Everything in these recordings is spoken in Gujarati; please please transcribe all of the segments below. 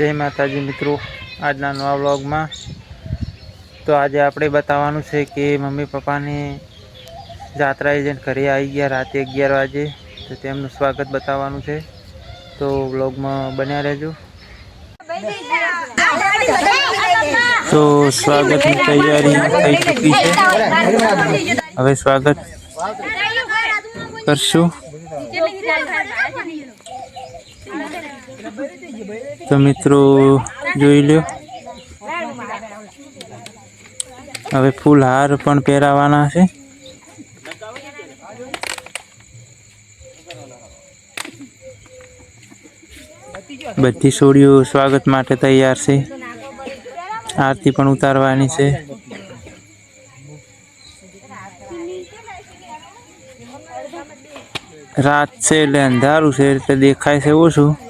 જય માતાજી મિત્રો, આજના નવા વ્લોગમાં. તો આજે આપણે બતાવવાનું છે કે મમ્મી પપ્પાને જાત્રા એજન્ટ ઘરે આવી ગયા રાતે અગિયાર વાગે. તો તેમનું સ્વાગત બતાવવાનું છે. તો વ્લોગમાં બન્યા રહેજો. તો સ્વાગતની તૈયારી થઈ ચૂકી છે. હવે સ્વાગત કરશું. તો મિત્રો, જોઈ લ્યો. હવે ફૂલ હાર પણ પહેરાવાના છે. બધી છોડીઓ સ્વાગત માટે તૈયાર છે. આરતી પણ ઉતારવાની છે. રાત છે એટલે અંધારું છે, એટલે દેખાય છે ઓછું.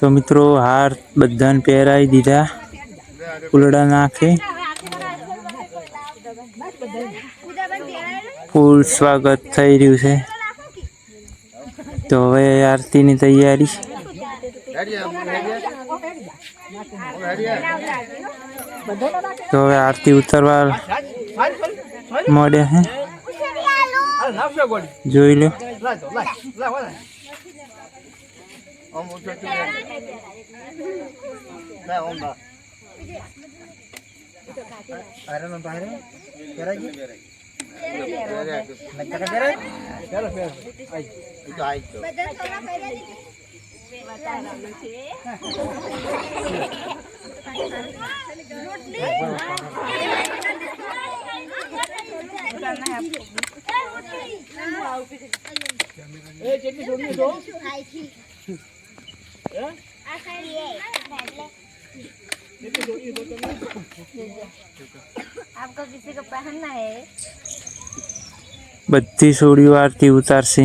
તો મિત્રો હાર બધાને પહેરાવી દીધા. ફૂલડા નાખે. ફૂલ સ્વાગત થઈ રહ્યું છે. તો હવે આરતીની તૈયારી. તો હવે આરતી ઉતરવા મળ્યા હે. જોઈ લો. લાવ બતાવવાનું છે બધી સોડીઓ આરતી ઉતારશે.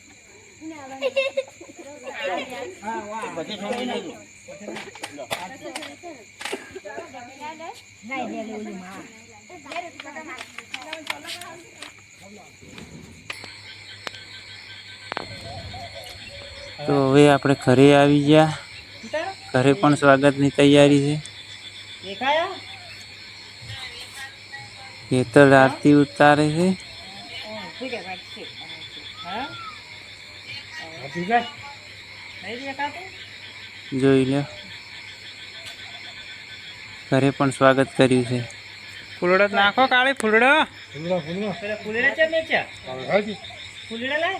તો હવે આપણે ઘરે આવી ગયા. ઘરે પણ સ્વાગતની તૈયારી છે. ખેતર આરતી ઉતારે છે. જોઈ લો ઘરે પણ સ્વાગત કર્યું છે. ફૂલડો નાખો કાળી ફૂલડો. ફૂલેડા લાય.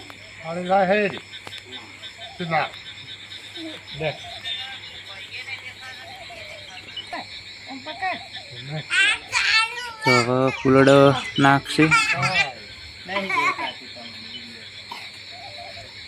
તો ફૂલડો નાખશે.